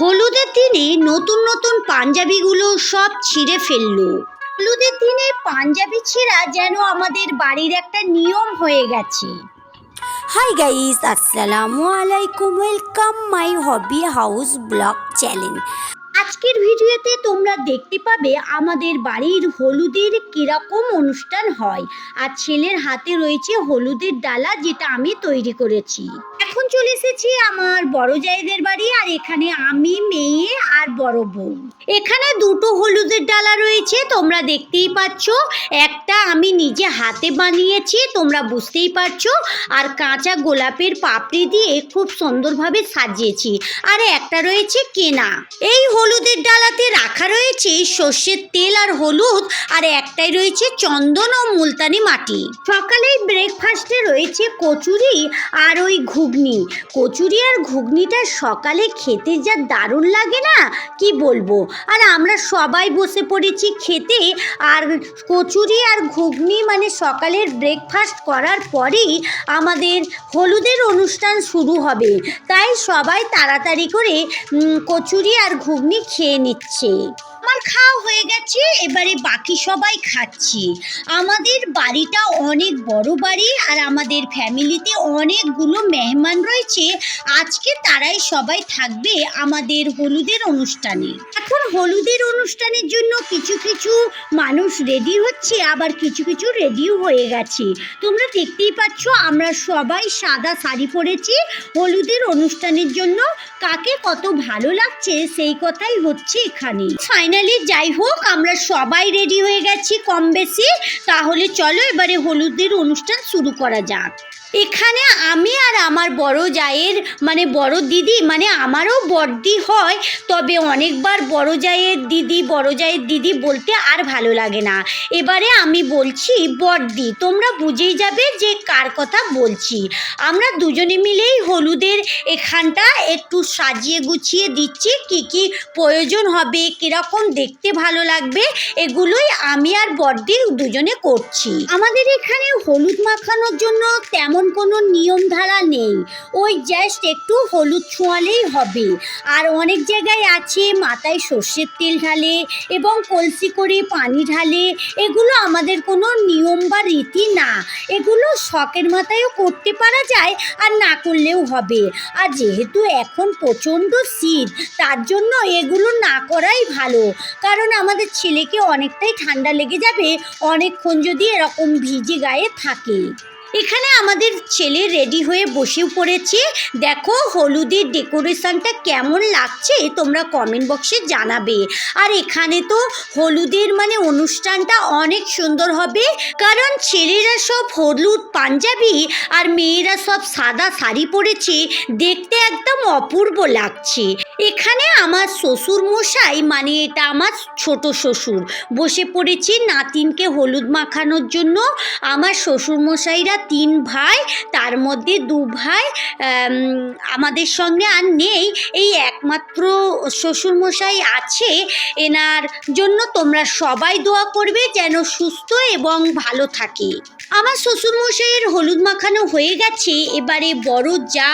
হলুদের দিনে নতুন নতুন পাঞ্জাবিগুলো সব ছিঁড়ে ফেলল। হলুদের দিনে পাঞ্জাবি ছিঁড়া যেন আমাদের বাড়ির একটা নিয়ম হয়ে গেছে। হাই গাইস, আসসালামু আলাইকুম, welcome my hobby house blog channel. আজকের ভিডিওতে তোমরা দেখতে পাবে আমাদের বাড়ির হলুদের কীরকম অনুষ্ঠান হয় আর ছেলের হাতে রয়েছে হলুদের ডালা যেটা আমি তৈরি করেছি। এখন চলে এসেছি আমার বড় জায়েদের বাড়ি আর এখানে আমি, মেয়ে আর বড় বউ। এখানে দুটো হলুদের ডালা রয়েছে, তোমরা দেখতেই পাচ্ছ। একটা আমি নিজে হাতে বানিয়েছি, তোমরা বুঝতেই পারছ। আর কাঁচা গোলাপের পাপড়ি দিয়ে খুব সুন্দরভাবে সাজিয়েছি। আর একটা রয়েছে কেনা। এই হলুদের ডালাতে রাখা রয়েছে সর্ষের তেল আর হলুদ, আর একটাই রয়েছে চন্দন ও মুলতানি মাটি। সকালেই ব্রেকফাস্টে রয়েছে কচুরি আর ওই ঘুগনি। কচুরি আর ঘুগনিটা সকালে খেতে যা দারুণ লাগে না? কি বলব? আর আমরা সবাই বসে পড়েছি খেতে, আর কচুরি আর ঘুগনি মানে সকালের ব্রেকফাস্ট করার পরেই আমাদের হলুদের অনুষ্ঠান শুরু হবে। তাই সবাই তাড়াতাড়ি করে কচুরি আর ঘুগনি খেয়ে নিচ্ছে। আমার খাওয়া হয়ে গেছে, এবারে বাকি সবাই খাচ্ছি। আমাদের বাড়িটা অনেক বড় বাড়ি আর আমাদের ফ্যামিলিতে অনেকগুলো মেহমান রয়েছে। আজকে তারাই সবাই থাকবে আমাদের হলুদের অনুষ্ঠানে। এখন হলুদের অনুষ্ঠানের জন্য কিছু কিছু মানুষ রেডি হচ্ছে, আবার কিছু কিছু রেডিও হয়ে গেছে। তোমরা দেখতেই পাচ্ছ, আমরা সবাই সাদা শাড়ি পরেছি। হলুদের অনুষ্ঠানের জন্য কাকে কত ভালো লাগছে, সেই কথাই হচ্ছে এখানে। ফাইনালি যাই হোক, আমরা সবাই রেডি হয়ে গেছি কম বেশি। তাহলে চলো এবারে হলুদের অনুষ্ঠান শুরু করা যাক। এখানে আমি আর আমার বড় জায়ের মানে বড় দিদি মানে আমারও বড়দি হয়, তবে অনেকবার বড় জায়ের দিদি, বড় জায়ের দিদি বলতে আর ভালো লাগে না। এবারে আমি বলছি বড়দি, তোমরা বুঝেই যাবে যে কার কথা বলছি। আমরা দুজনে মিলেই হলুদের এখানটা একটু সাজিয়ে গুছিয়ে দিচ্ছি, কি কি প্রয়োজন হবে, কীরকম দেখতে ভালো লাগবে, এগুলোই আমি আর বড়দি দুজনে করছি। আমাদের এখানে হলুদ মাখানোর জন্য তেমন কোনো নিয়ম ধারা নেই। ওই জাস্ট একটু হলুদ ছোঁয়ালেই হবে। আর অনেক জায়গায় আছে মাথায় সর্ষের তেল ঢালে এবং কলসি করে পানি ঢালে। এগুলো আমাদের কোনো নিয়ম বা রীতি না। এগুলো শখের মাথায়ও করতে পারা যায় আর না করলেও হবে। আর যেহেতু এখন প্রচণ্ড শীত, তার জন্য এগুলো না করাই ভালো। কারণ আমাদের ছেলেকে অনেকটাই ঠান্ডা লেগে যাবে, অনেকক্ষণ যদি এরকম ভিজে গায়ে থাকে। এখানে আমাদের ছেলে রেডি হয়ে বসেও পড়েছে। দেখো হলুদের ডেকোরেশনটা কেমন লাগছে তোমরা কমেন্ট বক্সে জানাবে। আর এখানে তো হলুদের মানে অনুষ্ঠানটা অনেক সুন্দর হবে, কারণ ছেলেরা সব হলুদ, পাঞ্জাবি আর মেয়েরা সব সাদা শাড়ি পরেছে, দেখতে একদম অপূর্ব লাগছে। এখানে আমার শ্বশুর মশাই মানে এটা আমার ছোট শ্বশুর, বসে পড়েছে নাতিনকে হলুদ মাখানোর জন্য। আমার শ্বশুর মশাইরা তিন ভাই তার মধ্যে দু ভাই আম, আমাদের সঙ্গে আর নেই। এই একমাত্র শ্বশুরমশাই আছে এনার জন্য তোমরা সবাই দোয়া করবে যেন সুস্থ এবং ভালো থাকে। আমার শ্বশুরমশাইয়ের হলুদ মাখানো হয়ে গেছে এবারে বড়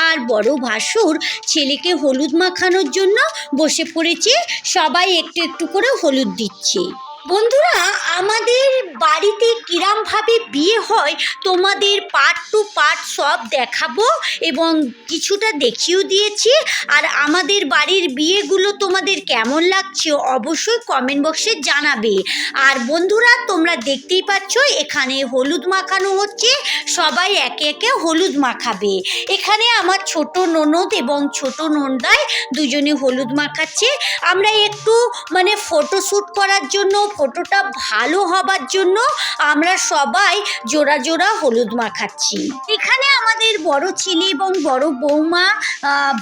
আর বড় ভাসুর ছেলেকে হলুদ মাখানোর জন্য বসে পড়েছে সবাই একটু একটু করে হলুদ দিচ্ছে। বন্ধুরা, আমাদের বাড়িতে কিরামভাবে বিয়ে হয়, তোমাদের পার্ট টু পার্ট সব দেখাবো এবং কিছুটা দেখিয়েও দিয়েছি। আর আমাদের বাড়ির বিয়েগুলো তোমাদের কেমন লাগছে অবশ্যই কমেন্ট বক্সে জানাবে। আর বন্ধুরা, তোমরা দেখতেই পাচ্ছ, এখানে হলুদ মাখানো হচ্ছে, সবাই একে একে হলুদ মাখাবে। এখানে আমার ছোট ননদ এবং ছোট নন্দায় দুজনে হলুদ মাখাচ্ছে। আমরা একটু মানে ফটোশ্যুট করার জন্য ফটোটা ভালো হবার জন্য আমরা সবাই জোড়া জোড়া হলুদ মাখাচ্ছি এখানে আমাদের বড় ছেলে এবং বড় বৌমা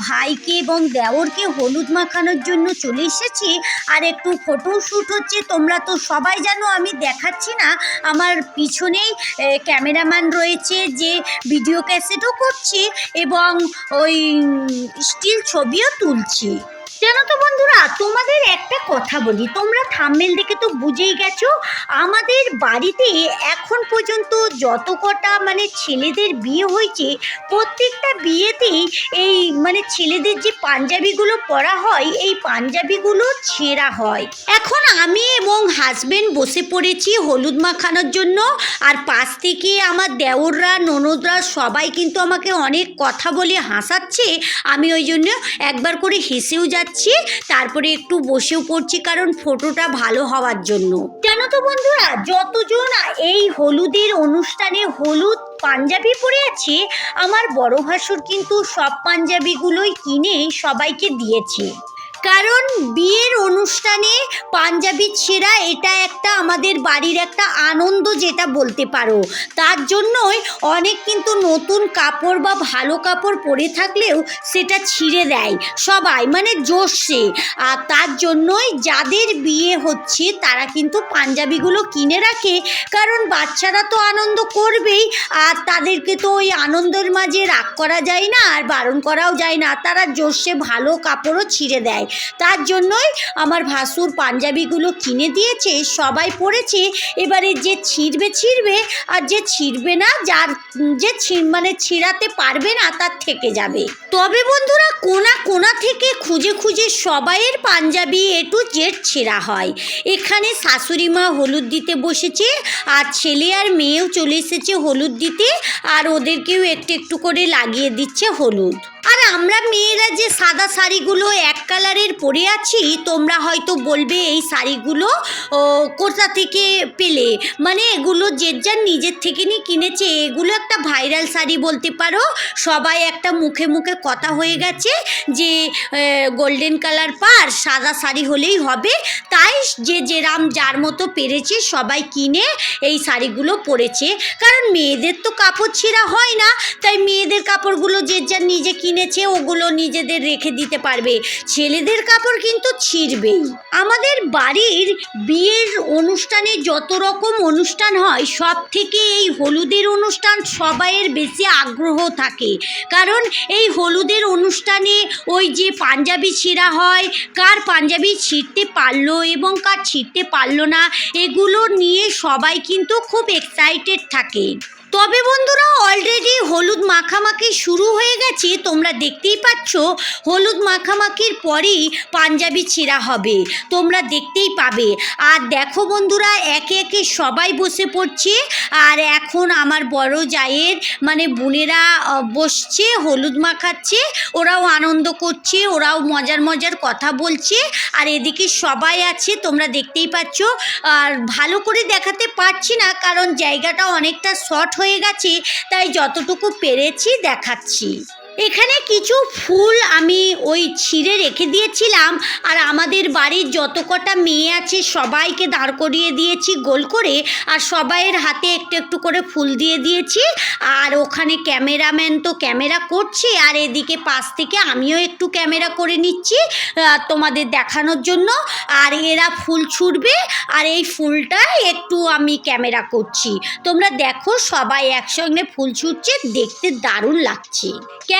ভাইকে এবং দেওরকে হলুদ মাখানোর জন্য চলে এসেছি। আর একটু ফটো শ্যুট হচ্ছে, তোমরা তো সবাই জানো, আমি দেখাচ্ছি না। আমার পিছনেই ক্যামেরাম্যান রয়েছে যে ভিডিও ক্যাসেটও করছে এবং ওই স্টিল ছবিও তুলছি। জানো তো বন্ধুরা, তোমাদের একটা কথা বলি। তোমরা থাম্বেল দেখে তো বুঝেই গেছো, আমাদের বাড়িতে এখন পর্যন্ত যত কটা মানে ছেলেদের বিয়ে হয়েছে, প্রত্যেকটা বিয়েতেই এই মানে ছেলেদের যে পাঞ্জাবিগুলো পরা হয়, এই পাঞ্জাবিগুলো ছেঁড়া হয়। এখন আমি এবং হাজবেন্ড বসে পড়েছি হলুদ মাখানোর জন্য, আর পাশ থেকে আমার দেওররা, ননদরা সবাই কিন্তু আমাকে অনেক কথা বলে হাসাচ্ছে। আমি ওই জন্য একবার করে হেসেও যাচ্ছি। তারপরে একটু বসেও পড়ছি কারণ ফটোটা ভালো হওয়ার জন্য। জানো তো বন্ধুরা, যতজন এই হলুদের অনুষ্ঠানে হলুদ পাঞ্জাবি পরে আছে, আমার বড় ভাসুর কিন্তু সব পাঞ্জাবিগুলোই কিনে সবাইকে দিয়েছে। কারণ বিয়ের অনুষ্ঠানে পাঞ্জাবি ছেঁড়া এটা একটা আমাদের বাড়ির একটা আনন্দ যেটা বলতে পারো। তার জন্যই অনেক কিন্তু নতুন কাপড় বা ভালো কাপড় পরে থাকলেও সেটা ছিঁড়ে দেয় সবাই মানে জোশে আর তার জন্যই যাদের বিয়ে হচ্ছে তারা কিন্তু পাঞ্জাবিগুলো কিনে রাখে, কারণ বাচ্চারা তো আনন্দ করবেই, আর তাদেরকে তো ওই আনন্দের মাঝে রাগ করা যায় না, আর বারণ করাও যায় না। তারা জোশে ভালো কাপড়ও ছিঁড়ে দেয়। তার জন্যই আমার ভাসুর পাঞ্জাবিগুলো কিনে দিয়েছে, সবাই পরেছে এবারে যে ছিঁড়বে ছিঁড়বে, আর যে ছিঁড়বে না, যার যে মানে ছিঁড়াতে পারবে না, তার থেকে যাবে। তবে বন্ধুরা, কোনা কোনা থেকে খুঁজে খুঁজে সবাইয়ের পাঞ্জাবি এ টু জেড ছেঁড়া হয়। এখানে শাশুড়ি মা হলুদ দিতে বসেছে, আর ছেলে আর মেয়েও চলে এসেছে হলুদ দিতে, আর ওদেরকেও একটু একটু করে লাগিয়ে দিচ্ছে হলুদ। আর আমরা মেয়েরা যে সাদা শাড়িগুলো এক কালারের পরে আছি, তোমরা হয়তো বলবে এই শাড়িগুলো কোথা থেকে পেলে? মানে এগুলো যে যার নিজের থেকে নিয়ে কিনেছে, এগুলো একটা ভাইরাল শাড়ি বলতে পারো। সবাই একটা মুখে মুখে কথা হয়ে গেছে যে গোল্ডেন কালার পার, সাদা শাড়ি হলেই হবে। তাই যে যেরাম যার মতো পেরেছে, সবাই কিনে এই শাড়িগুলো পরেছে। কারণ মেয়েদের তো কাপড় ছেঁড়া হয় না, তাই মেয়েদের কাপড়গুলো যে যার নিজে কিনেছে, ওগুলো নিজেদের রেখে দিতে পারবে। ছেলেদের কাপড় কিন্তু ছিঁড়বেই। আমাদের বাড়ির বিয়ের অনুষ্ঠানে যত রকম অনুষ্ঠান হয়, সব থেকে এই হলুদের অনুষ্ঠান সবাইয়ের বেশি আগ্রহ থাকে। কারণ এই হলুদের অনুষ্ঠানে ওই যে পাঞ্জাবি ছিঁড়া হয়, কার পাঞ্জাবি ছিঁড়তে পারল এবং কার ছিঁড়তে পারল না, এগুলো নিয়ে সবাই কিন্তু খুব এক্সাইটেড থাকে। তবে বন্ধুরা অলরেডি হলুদ মাখামাখি শুরু হয়ে গেছে, তোমরা দেখতেই পাচ্ছ, হলুদ মাখামাখির পরেই পাঞ্জাবি ছেঁড়া হবে, তোমরা দেখতেই পাবে। আর দেখো বন্ধুরা, একে একে সবাই বসে পড়ছে, আর এখন আমার বড় জায়ের মানে বোনেরা বসছে, হলুদ মাখাচ্ছে, ওরাও আনন্দ করছে, ওরাও মজার মজার কথা বলছে, আর এদিকে সবাই আছে, তোমরা দেখতেই পাচ্ছ। আর ভালো করে দেখাতে পারছি না, কারণ জায়গাটা অনেকটা শর্ট হয়ে গেছে তাই যতটুকু পেরেছি দেখাচ্ছি। এখানে কিছু ফুল আমি ওই ছিঁড়ে রেখে দিয়েছিলাম, আর আমাদের বাড়ির যত কটা মেয়ে আছে সবাইকে দাঁড় করিয়ে দিয়েছি গোল করে, আর সবাইয়ের হাতে একটু একটু করে ফুল দিয়ে দিয়েছি, আর ওখানে ক্যামেরাম্যান তো ক্যামেরা করছে, আর এদিকে পাশ থেকে আমিও একটু ক্যামেরা করে নিচ্ছি তোমাদের দেখানোর জন্য, আর এরা ফুল ছুটবে আর এই ফুলটা একটু আমি ক্যামেরা করছি। তোমরা দেখো সবাই একসঙ্গে ফুল ছুটছে দেখতে দারুণ লাগছে।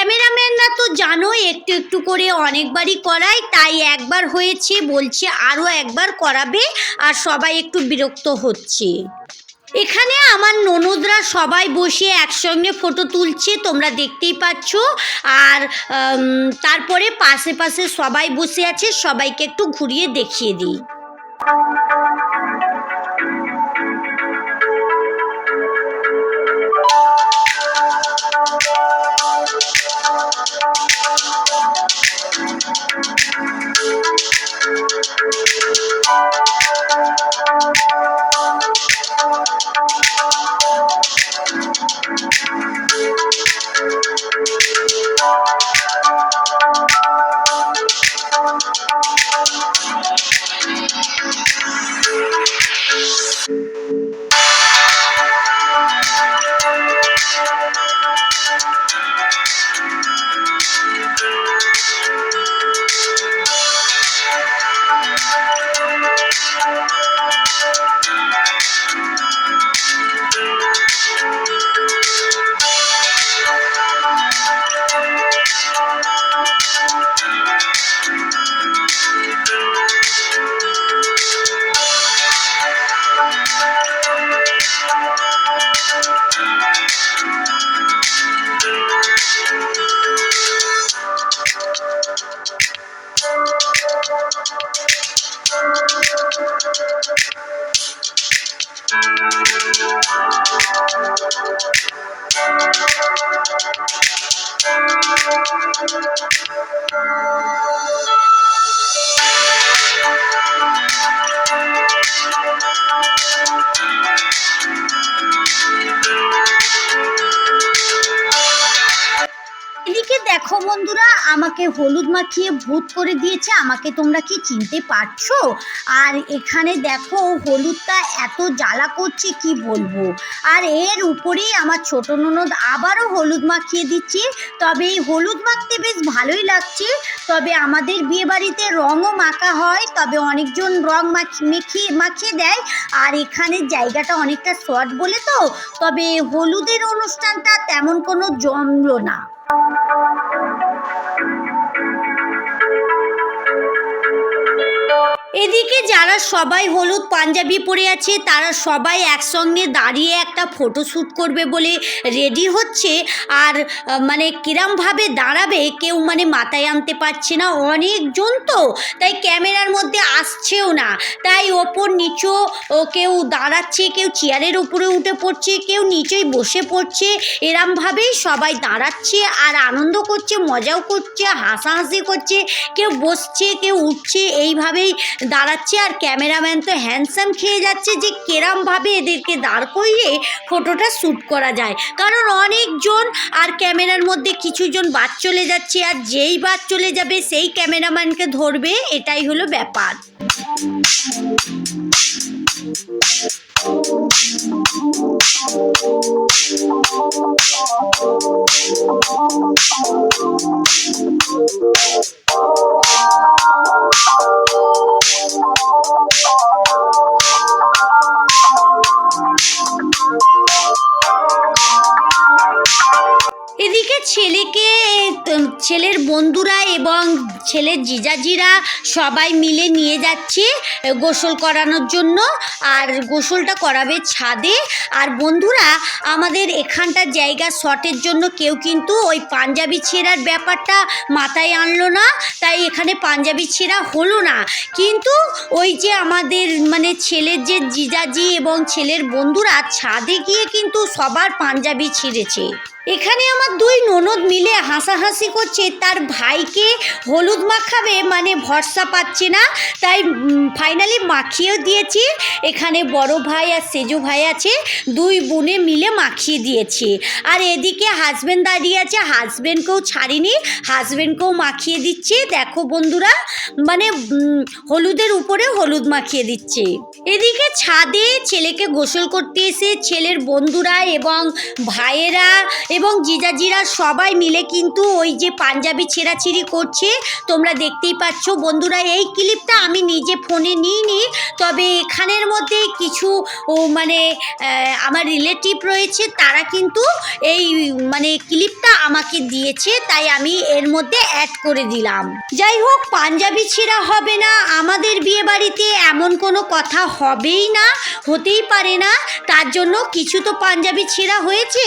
ক্যামেরাম্যানরা তো জানোই, একটু একটু করে অনেকবারই করায়, তাই একবার হয়েছে, বলছে আরও একবার করাবে, আর সবাই একটু বিরক্ত হচ্ছে। এখানে আমার ননদরা সবাই বসে একসঙ্গে ফটো তুলছে, তোমরা দেখতেই পাচ্ছ। আর তারপরে পাশে পাশে সবাই বসে আছে, সবাইকে একটু ঘুরিয়ে দেখিয়ে দিই। এদিকে দেখো বন্ধুরা, আমাকে হলুদ মাখিয়ে ভূত করে দিয়েছে, আমাকে তোমরা কি চিনতে পারছ? আর এখানে দেখো হলুদটা এত জ্বালা করছে, কি বলব? আর এর উপরেই আমার ছোট ননদ আবারও হলুদ মাখিয়ে দিচ্ছে, তবে এই হলুদ মাখতে বেশ ভালোই লাগছে। তবে আমাদের বিয়ে বাড়িতে রঙও মাখা হয়, তবে অনেকজন রং মাখি মেখিয়ে মাখিয়ে দেয়, আর এখানে জায়গাটা অনেকটা শর্ট বলে তো, তবে হলুদের অনুষ্ঠানটা তেমন কোনো জমলো না। Thank you. এদিকে যারা সবাই হলুদ পাঞ্জাবি পরে আছে, তারা সবাই একসঙ্গে দাঁড়িয়ে একটা ফটোশ্যুট করবে বলে রেডি হচ্ছে। আর মানে কিরমভাবে দাঁড়াবে কেউ মানে মাথায় আনতে পারছে না। অনেকজন তো, তাই ক্যামেরার মধ্যে আসছেও না। তাই ওপর নিচু ও কেউ দাঁড়াচ্ছে, কেউ চেয়ারের উপরে উঠে পড়ছে, কেউ নিচেই বসে পড়ছে। এরমভাবেই সবাই দাঁড়াচ্ছে আর আনন্দ করছে, মজাও করছে, হাসাহাসি করছে। কেউ বসছে, কেউ উঠছে, এইভাবেই দাঁড়াচ্ছে আর ক্যামেরাম্যান তো হ্যান্ডসাম খেয়ে যাচ্ছে যে কেরামভাবে এদেরকে দাঁড় করিয়ে ফটোটা শ্যুট করা যায়। কারণ অনেকজন আর ক্যামেরার মধ্যে কিছুজন বাদ চলে যাচ্ছে আর যেই বাদ চলে যাবে সেই ক্যামেরাম্যানকে ধরবে, এটাই হলো ব্যাপার। এদিকে ছেলেকে ছেলের বন্ধুরা এবং ছেলের জিজাজিরা সবাই মিলে নিয়ে যাচ্ছে গোসল করানোর জন্য। আর গোসলটা করাবে ছাদে। আর বন্ধুরা, আমাদের এখানটার জায়গা শটের জন্য কেউ কিন্তু ওই পাঞ্জাবি ছেঁড়ার ব্যাপারটা মাথায় আনলো না। তাই এখানে পাঞ্জাবি ছেঁড়া হলো না। কিন্তু ওই যে আমাদের মানে ছেলের যে জিজাজি এবং ছেলের বন্ধুরা ছাদে গিয়ে কিন্তু সবার পাঞ্জাবি ছিঁড়েছে। এখানে আমার দুই ননদ মিলে হাসাহাসি করছে। তার ভাইকে হলুদ মাখাবে মানে ভরসা পাচ্ছে না। তাই ফাইনালি মাখিয়েও দিয়েছি। এখানে বড় ভাই আর সেজু ভাই আছে। দুই বোনে মিলে মাখিয়ে দিয়েছে। আর এদিকে হাজব্যান্ড দাঁড়িয়ে আছে। হাজব্যান্ডকেও ছাড়িনি। হাজব্যান্ডকেও মাখিয়ে দিচ্ছে। দেখো বন্ধুরা মানে হলুদের উপরে হলুদ মাখিয়ে দিচ্ছে। এদিকে ছাদে ছেলেকে গোসল করতে এসে ছেলের বন্ধুরা এবং ভাইয়েরা এবং জিজাজিরা সবাই মিলে কিন্তু ওই যে পাঞ্জাবি ছেঁড়াছিড়ি করছে। তোমরা দেখতেই পাচ্ছ বন্ধুরা, এই ক্লিপটা আমি নিজে ফোনে নিইনি, তবে এখানের মধ্যে কিছু মানে আমার রিলেটিভ রয়েছে, তারা কিন্তু এই মানে ক্লিপটা আমাকে দিয়েছে, তাই আমি এর মধ্যে অ্যাড করে দিলাম। যাই হোক, পাঞ্জাবি ছেঁড়া হবে না, আমাদের বিয়ে বাড়িতে এমন কোনো কথা হবেই না, হতেই পারে না, তার জন্য কিছু তো পাঞ্জাবি ছেঁড়া হয়েছে?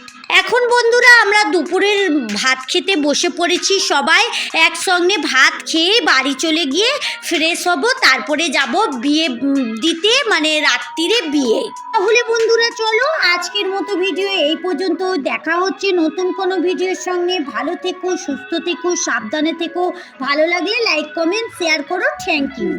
এখন বন্ধুরা আমরা দুপুরের ভাত খেতে বসে পড়েছি, সবাই একসঙ্গে ভাত খেয়ে বাড়ি চলে গিয়ে ফ্রেশ হব, তারপরে যাব বিয়ে দিতে মানে রাত্রিরে বিয়ে। তাহলে বন্ধুরা চলো, আজকের মতো ভিডিও এই পর্যন্ত। দেখা হচ্ছে নতুন কোনো ভিডিওর সঙ্গে। ভালো থেকো, সুস্থ থেকো, সাবধানে থেকো। ভালো লাগলে লাইক কমেন্ট শেয়ার করো। Thank you